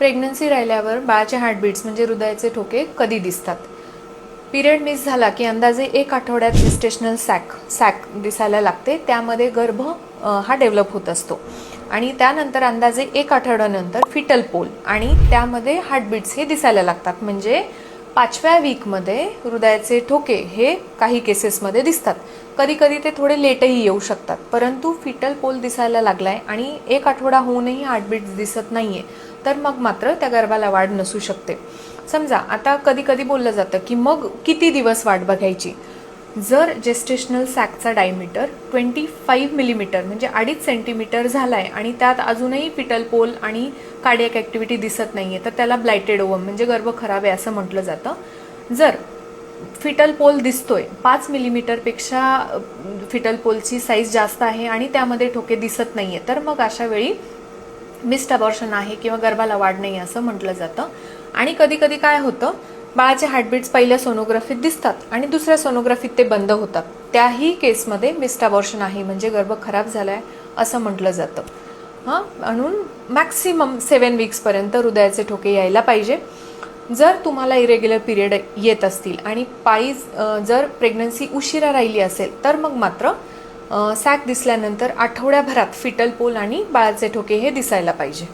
Pregnancy राहिल्यावर बाळाचे heartbeats म्हणजे हृदयाचे ठोके कधी दिसतात? पिरियड मिस झाला की अंदाजे एक आठवड्यात स्टेशनल सॅक सॅक दिसायला लागते. त्यामध्ये गर्भ हा डेव्हलप होत असतो. आणि त्यानंतर अंदाजे एक आठवड्यानंतर फिटल पोल आणि त्यामध्ये हार्टबीट्स हे दिसायला लागतात. म्हणजे पाचव्या वीकमध्ये हृदयाचे ठोके हे काही केसेसमध्ये दिसतात. कधी कधी ते थोडे लेटही येऊ शकतात. परंतु फिटल पोल दिसायला लागलाय आणि एक आठवडा होऊनही हार्टबीट्स दिसत नाही आहे तर मग मात्र त्या गर्भाला वाढ नसू शकते. समजा आता कधी कधी बोललं जातं की मग किती दिवस वाट बघायची? जर जेस्टेशनल सॅकचा डायमीटर ट्वेंटी फाईव्ह मिलीमीटर म्हणजे अडीच सेंटीमीटर झालाय आणि त्यात अजूनही पिटल पोल आणि कार्डियक ॲक्टिव्हिटी दिसत नाही आहे तर त्याला ब्लायटेड ओवम म्हणजे गर्भ खराब आहे असं म्हटलं जातं. जर फिटल पोल दिसतोय पाच मिलीमीटरपेक्षा फिटल पोलची साईज जास्त आहे आणि त्यामध्ये ठोके दिसत नाही आहे तर मग अशा वेळी मिस्ड अबॉर्शन आहे किंवा गर्भाला वाढ नाही असं म्हटलं जातं. आणि कधी कधी काय होतं? बाळाचे हार्टबीट्स पहिल्या सोनोग्राफीत दिसतात आणि दुसऱ्या सोनोग्राफीत ते बंद होतात. त्याही केसमध्ये मिस्ड अबॉर्शन आहे म्हणजे गर्भ खराब झाला आहे असं म्हटलं जातं. हां? म्हणून मॅक्सिमम सेवन वीक्सपर्यंत हृदयाचे ठोके यायला पाहिजे. जर तुम्हाला इरेग्युलर पिरियड येत असतील आणि पाळी जर प्रेग्नन्सी उशिरा राहिली असेल तर मग मात्र सॅक दिसल्यानंतर आठवड्याभरात फिटल पोल आणि बाळाचे ठोके हे दिसायला पाहिजे.